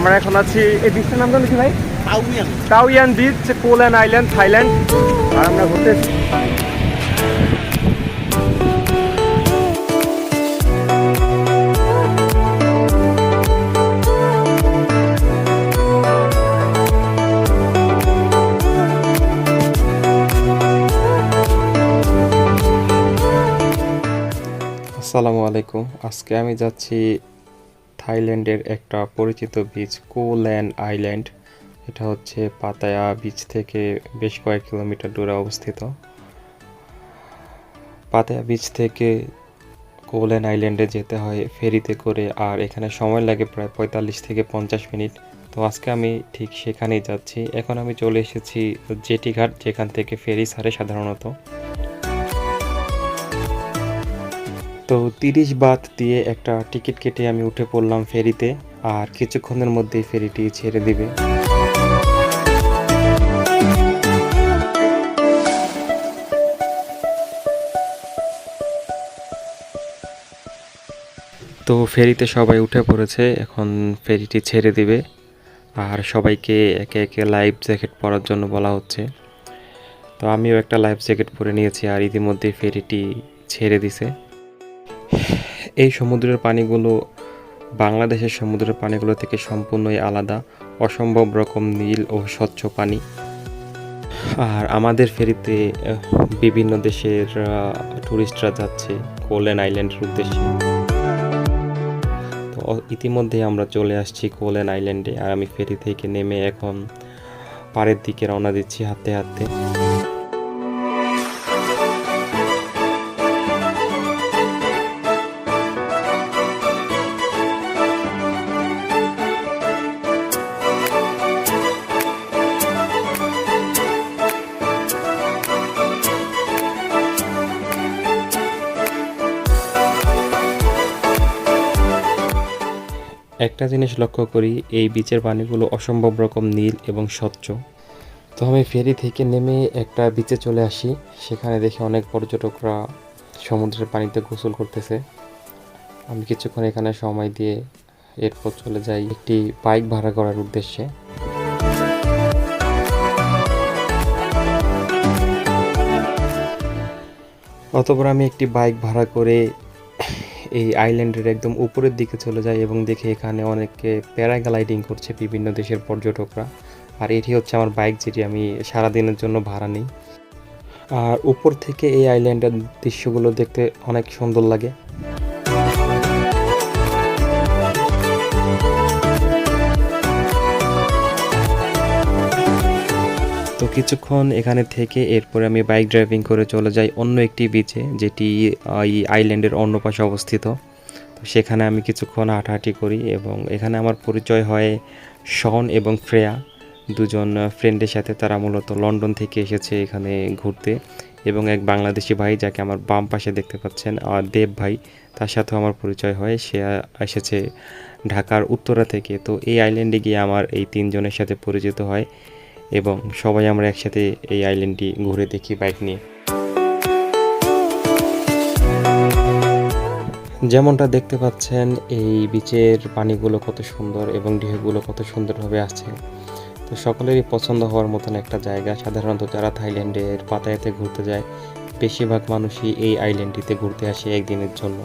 আমরা এখন আছি এই বিচটার নাম জানো কি ভাই? টাউয়ান বিচ কোল্যান্ড আইল্যান্ড থাইল্যান্ড আর আমরা ঘুরতে আসসালামু আলাইকুম। আজকে আমি যাচ্ছি থাইল্যান্ডের একটা পরিচিত বিচ কোল্যান্ড আইল্যান্ড। এটা হচ্ছে পাতায়া বিচ থেকে বেশ কয়েক কিলোমিটার দূরে অবস্থিত। পাতায়া বিচ থেকে কোল্যান্ড আইল্যান্ডে যেতে হয় ফেরিতে করে, আর এখানে সময় লাগে প্রায় পঁয়তাল্লিশ থেকে পঞ্চাশ মিনিট। তো আজকে আমি ঠিক সেখানেই যাচ্ছি। এখন আমি চলে এসেছি জেটিঘাট, যেখান থেকে ফেরি ছাড়ে সাধারণত। তো তিরিশ বাত দিয়ে একটা টিকিট কেটে আমি উঠে পড়লাম ফেরিতে, আর কিছুক্ষণের মধ্যেই ফেরিটি ছেড়ে দিবে। তো ফেরিতে সবাই উঠে পড়েছে, এখন ফেরিটি ছেড়ে দিবে। আর সবাইকে একে একে লাইফ জ্যাকেট পরার জন্য বলা হচ্ছে। তো আমিও একটা লাইফ জ্যাকেট পরে নিয়েছি, আর ইতিমধ্যে ফেরিটি ছেড়ে দিছে। এই সমুদ্রের পানিগুলো বাংলাদেশের সমুদ্রের পানিগুলো থেকে সম্পূর্ণই আলাদা, অসম্ভব রকম নীল ও স্বচ্ছ পানি। আর আমাদের ফেরিতে বিভিন্ন দেশের টুরিস্টরা যাচ্ছে কোলেন আইল্যান্ডের উদ্দেশ্যে। তো ইতিমধ্যে আমরা চলে আসছি কোলেন আইল্যান্ডে, আর আমি ফেরি থেকে নেমে এখন পাড়ের দিকে রওনা দিচ্ছি হাতে হাতে একটা জিনিস লক্ষ্য করি, এই বিচের পানিগুলো অসম্ভব রকম নীল এবং স্বচ্ছ। তো আমি ফেরি থেকে নেমে একটা বিচে চলে আসি। সেখানে দেখে অনেক পর্যটকরা সমুদ্রের পানিতে গোসল করতেছে। আমি কিছুক্ষণ এখানে সময় দিয়ে এরপর চলে যাই একটি বাইক ভাড়া করার উদ্দেশ্যে। অতপর আমি একটি বাইক ভাড়া করে এই আইল্যান্ডের একদম উপরের দিকে চলে যায় এবং দেখে এখানে অনেকে প্যারাগ্লাইডিং করছে বিভিন্ন দেশের পর্যটকরা। আর এটি হচ্ছে আমার বাইক যেটি আমি সারাদিনের জন্য ভাড়া নিই। আর উপর থেকে এই আইল্যান্ডের দৃশ্যগুলো দেখতে অনেক সুন্দর লাগে। তো কিছুক্ষণ এখানে থেকে এরপরে আমি বাইক ড্রাইভিং করে চলে যাই অন্য একটি বিচে যেটি এই আইল্যান্ডের অন্য পাশে অবস্থিত। তো সেখানে আমি কিছুক্ষণ হাঁটাহাঁটি করি এবং এখানে আমার পরিচয় হয় শন এবং ফ্রেয়া। দুজন ফ্রেন্ডের সাথে তারা মূলত লন্ডন থেকে এসেছে এখানে ঘুরতে এবং এক বাংলাদেশি ভাই যাকে আমার বাম পাশে দেখতে পাচ্ছেন আর দেব ভাই, তার সাথেও আমার পরিচয় হয়। সে এসেছে ঢাকার উত্তরা থেকে। তো এই আইল্যান্ডে গিয়ে আমার এই তিনজনের সাথে পরিচিত হয়। এবং সবাই আমরা একসাথে এই আইল্যান্ডটি ঘুরে দেখি বাইক নিয়ে। যেমনটা দেখতে পাচ্ছেন, এই বিচের পানিগুলো কত সুন্দর এবং ঢেউগুলো কত সুন্দরভাবে আসছে। তো সকলেরই পছন্দ হওয়ার মতন একটা জায়গা। সাধারণত যারা থাইল্যান্ডের পাতায়াতে ঘুরতে যায়, বেশিরভাগ মানুষই এই আইল্যান্ডটিতে ঘুরতে আসে একদিনের জন্য।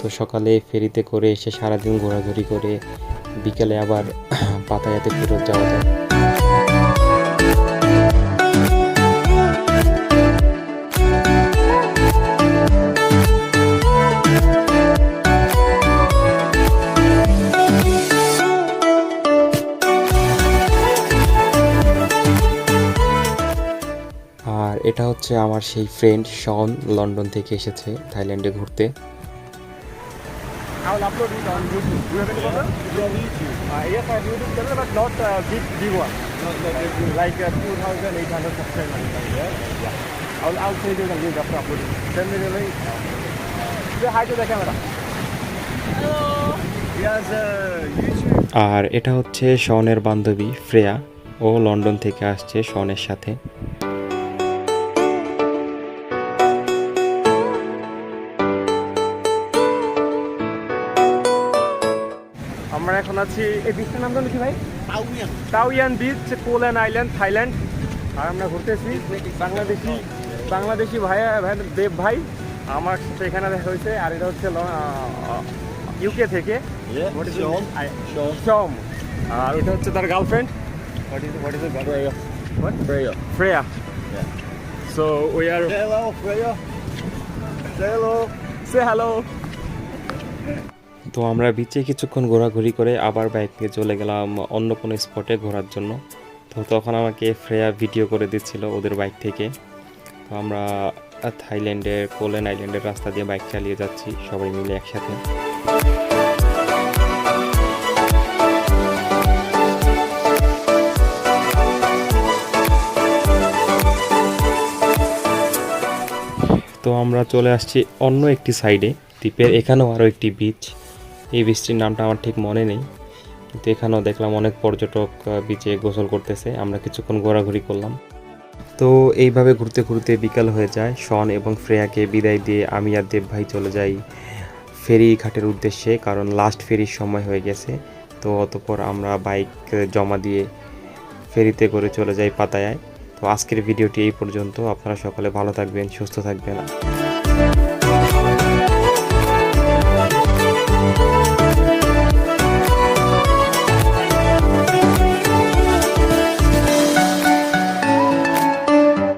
তো সকালে ফেরিতে করে এসে সারাদিন ঘোরাঘুরি করে বিকেলে আবার পাতায়াতে ফেরত যাওয়া যায়। এটা হচ্ছে আমার সেই ফ্রেন্ড শন লন্ডন থেকে এসেছে থাইল্যান্ডে ঘুরতে। আর এটা হচ্ছে শনের বান্ধবী ফ্রেয়া ও লন্ডন থেকে আসছে শনের সাথে। আমরা এখন আছি এই বিচটার নাম জানো কি ভাই? টাউয়ান বিচ পোল্যান্ড আইল্যান্ড থাইল্যান্ড আর আমরা ঘুরতেছি বাংলাদেশি বাংলাদেশি ভাই ভাই দেব ভাই। আমার সাথে এখানে দেখা হয়েছে আর এটা হচ্ছে ইউকে থেকে. Tom. আর এটা হচ্ছে তার girlfriend. Freya so we are Freya. Say hello. সে হ্যালো তো আমরা বিচে কিছুক্ষণ ঘোরাঘুরি করে আবার বাইক নিয়ে চলে গেলাম অন্য কোনো স্পটে ঘোরার জন্য। তো তখন আমাকে ফ্রেয়া ভিডিও করে দিচ্ছিল ওদের বাইক থেকে। তো আমরা থাইল্যান্ডের কোলেন আইল্যান্ডের রাস্তা দিয়ে বাইক চালিয়ে যাচ্ছি, সবাই মিলে একসাথে। তো আমরা চলে আসছি অন্য একটি সাইডে দ্বীপের এখানেও আরও একটি বিচ এই বীচটির নামটা আমার ঠিক মনে নেই। কিন্তু এখানেও দেখলাম অনেক পর্যটক বিচে গোসল করতেছে। আমরা কিছুক্ষণ ঘোরাঘুরি করলাম। তো এইভাবে ঘুরতে ঘুরতে বিকাল হয়ে যায়। শন এবং ফ্রেয়াকে বিদায় দিয়ে আমি আর দেব ভাই চলে যাই ফেরি ঘাটের উদ্দেশ্যে, কারণ লাস্ট ফেরির সময় হয়ে গেছে। তো অতপর আমরা বাইক জমা দিয়ে ফেরিতে করে চলে যাই পাতায়ায়। তো আজকের ভিডিওটি এই পর্যন্ত। আপনারা সকলে ভালো থাকবেন, সুস্থ থাকবেন।